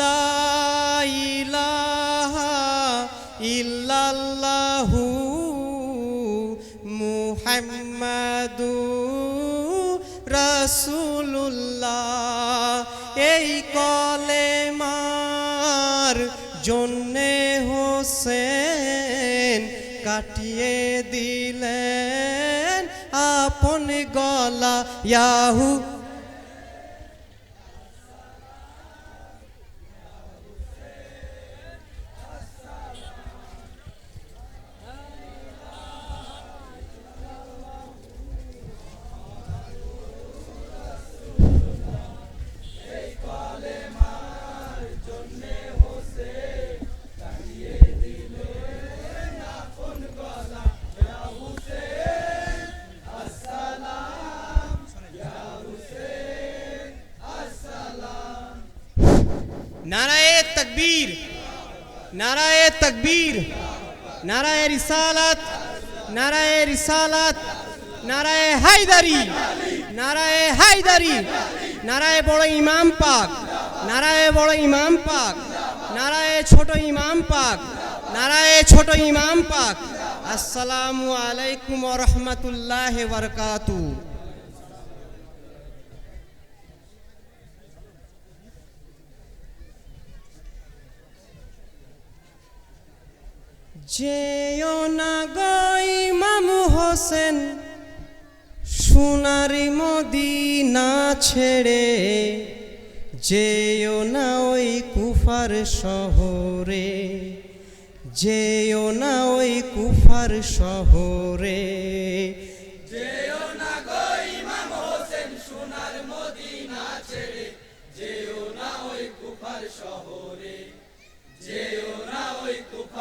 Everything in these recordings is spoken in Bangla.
লা ইলাহা ইল্লাল্লাহু মুহাম্মাদু রাসূলুল্লাহ। এই কলেমার জন্যে হোসেন কাটিয়ে দিলেন আপন গলা। ইয়াহু তকবীর। নারায়ে রিসালাত নারায়ে রিসালাত, নারায়ে হায়দারি নারায়ে হায়দারি, নারায়ে বড় ইমাম পাক, নারায়ে বড় ইমাম পাক, নারায়ে ছোট ইমাম পাক, নারায়ে ছোট ইমাম পাক। আসসালামু আলাইকুম রাহমাতুল্লাহি ওয়া যেও না গই হোসেন, সোনারি মদিনা ছেড়ে। যেও না ওই কুফার শহরে, যেও না ওই কুফার শহরে। যেও না সোনারি মদিনা ছেড়ে। যেও না ওই কুফার শহরে, যেও না ওই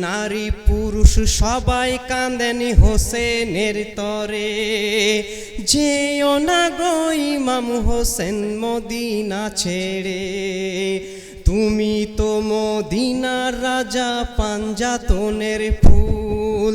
নারী পুরুষ সবাই কান্দেন হোসেনের তরে। যেও না গো ইমাম হোসেন মদিনা ছেড়ে। তুমি তো মদিনার রাজা পাঞ্জাতনের ফুল।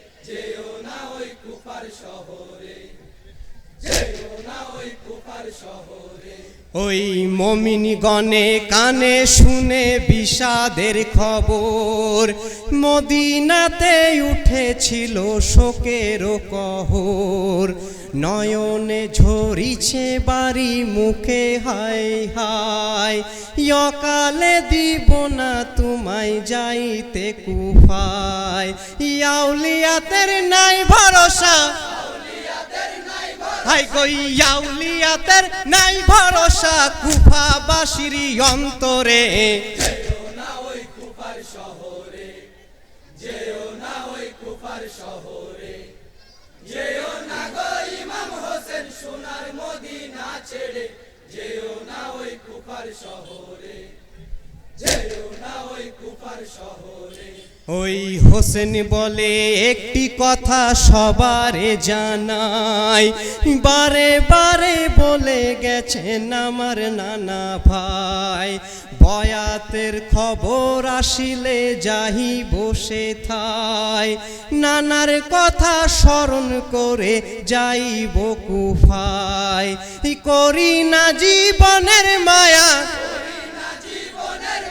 ওই মমিনী মমিনগণে কানে শুনে বিষাদের খবর মদিনাতে উঠেছিল শোকের কহর। নয়নে ঝরিছে বাড়ি মুখে, হায় হায়। ইয়কালে দিব না তোমায় যাইতে কুফায়। ইয়াউলিয়াতের নাই ভরসা। হাই গই ইয়াউলিয়াতের নাই ভরসা কুফাবাসীর অন্তরে। ওই হোসেন বলে একটি কথা সবারে জানাই, বারে বারে বলে গেছেন আমার নানা ভাই। বয়াতের খবর আসিলে যাহি বসে থাই, নানার কথা স্মরণ করে যাইব কুফাই করি না জীবনের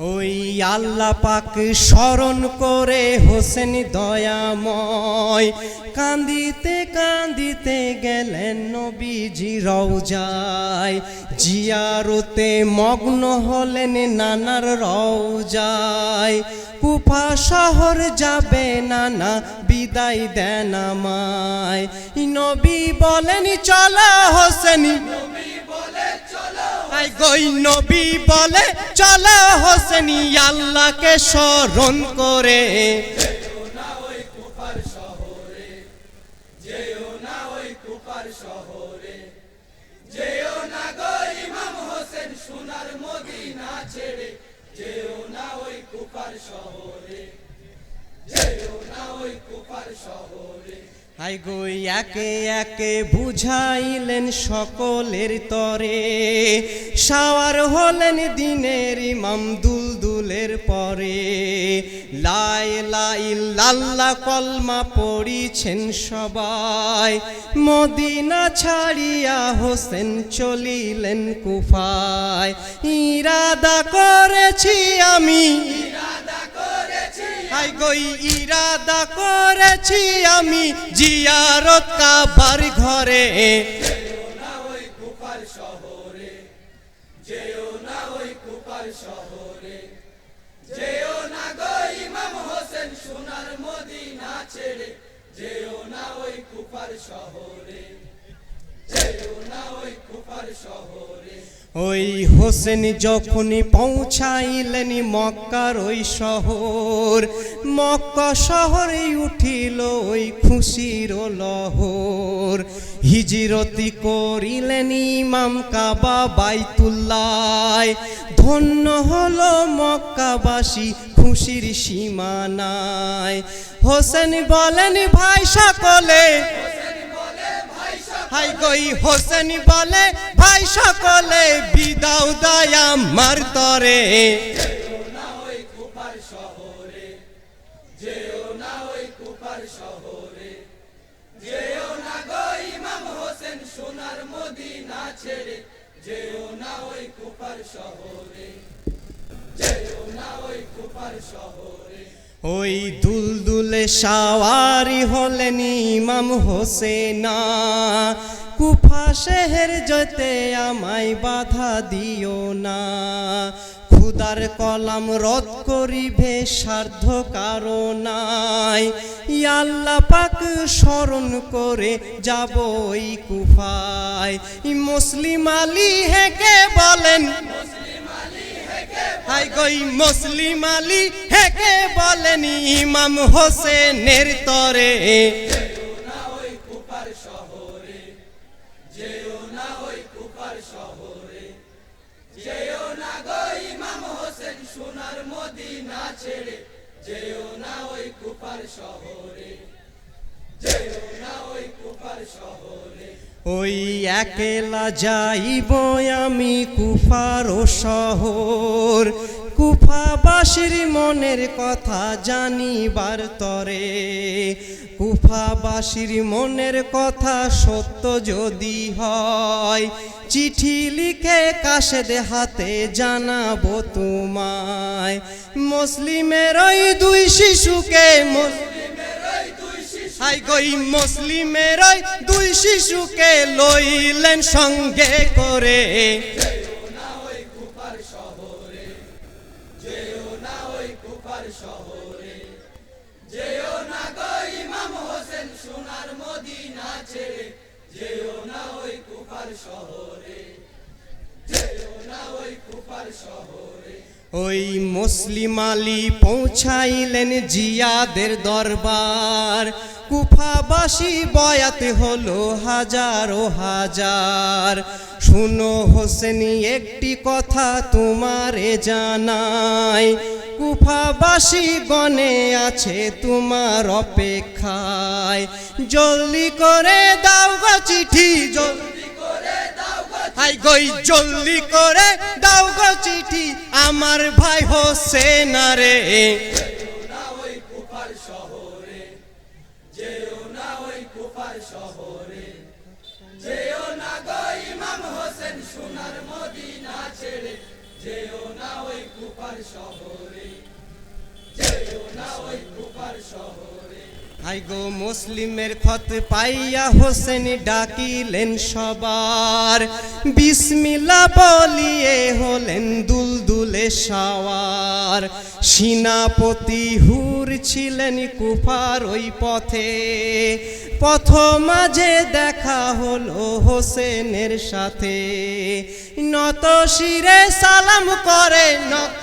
ওই আল্লাহ পাক স্মরণ করে হোসেন দয়াময়। কান্দিতে কান্দিতে গেলেন নবীজি রওজায়। জিয়ারতে মগ্ন হলেন নানার রওজায়। কুফা শহর যাবে নানা বিদায় দেন আমায়। নবী বলেন, চলা হোসেনী আই গই নবী বলে, চলো হোসেনি আল্লাহকে স্মরণ করে। শহরে, যেও না ওই কুফার শহরে। গই একে একে বুঝাইলেন সকলের তরে। সাওয়ার হলেন দিনের ইমাম দুলদুলের পরে। লাই লাই, লাল্লা কলমা পড়িছেন সবাই। মদিনা ছাড়িয়া হোসেন চলিলেন কুফায়। ইরাদা করেছি আমি। ইরাদা হাই গই ইরাদা করেছি আমি জিয়ারত কাবার ঘরে। শহরে যেও না ওই কুফার শহরে। ওই হোসেন যখনই পৌঁছাইলেন মক্কার ওই শহর, মক্কা শহরে উঠিল ওই খুশির লহর। হিজিরতি করিলেন ইমাম কাবা বাইতুল্লাহ, ধন্য হলো মক্কাবাসী খুশির সীমানায়। হোসেন বলেন, ভাই সকলে হাই গই হোসেন বলে, ভাই সকলে বিদাও দায়া মার তরে। ছেড়ে শহরে, যেও না ওই কুফার শহরে। ওই দুলদুলে সাওয়ারি হলেন ইমাম হোসেনা। কুফা শেহের যেতে আমায় বাধা দিও না। খুদার কলাম রদ করিবে সার্ধ কারণাই আল্লাহ পাক স্মরণ করে যাব ওই কুফায়। মুসলিম আলী হেকে বলেন হাই গই মুসলিম আলী, হেকে বলেন ইমাম হোসেনের তরে। শহরে, যেও না ওই কুফার শহরে। ওই একেলা যাইব আমি কুফার ও শহর। কুফাবাসীর মনের কথা জানিবার তরে। কুফাবাসীর মনের কথা সত্য যদি হয়, চিঠি লিখে কাশেদ হাতে জানাব তোমায়। মুসলিমের ওই দুই শিশুকে মুসলিমের ওই হাই গই মুসলিমের দুই শিশুকে লইলেন সঙ্গে করে। ওই মুসলিম আলী পৌঁছাইলেন জিয়াদের দরবার। কুফাবাসী বয়াত হলো হাজারো হাজার। শুনো হোসেনি, একটি কথা তোমারে জানাই। কুফাবাসী গনে আছে তোমার অপেক্ষায়। জলদি করে দাও গো চিঠি হাই গই, জলদি করে দাও গো চিঠি। আমার ভাই হোসেন রে না শহরে। যেও না গো ইমাম হোসেন, সোনার মদিনা ছেড়ে। যেও না ওই কুপার শহরে। যেও না ওই কুপার শহরে। হাই গো মুসলিমের খত পাইয়া হোসেন ডাকিলেন সবার। বিসমিল্লা বলিয়ে হলেন দুলদুলে সাওয়ার। সিনাপতি হুর ছিলেন কুফার ওই পথে। পথ মাঝে দেখা হলো হোসেনের সাথে। নত শিরে সালাম করে, নত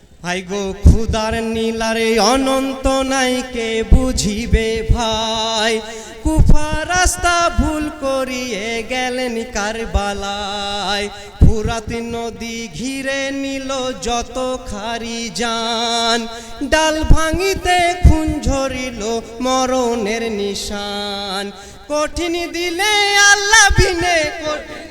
হাই গো, খুদার নীলারে অনন্ত নাই কে বুঝিবে ভাই? কুফা রাস্তা ভুল করিয়ে গেলেন কারবালায়। ফুরাত নদী ঘিরে নিল যত খারি যান ডাল ভাঙিতে খুন ঝরিল মরণের নিশান। কঠিন দিলে আল্লাহ বিনে কঠিন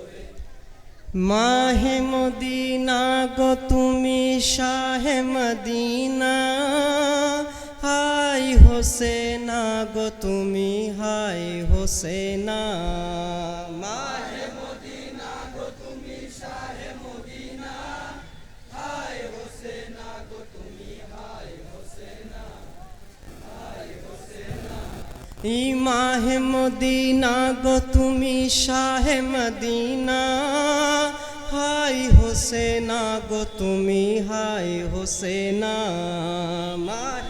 মাহে মদিনা গো তুমি শাহে মদিনা। হাই হোসেনা গো তুমি হাই হোসেনা। ই মাহে মদিনা গো তুমি শাহে মদিনা। হাই হোসেনা গো তুমি হাই হোসেনা। মাহে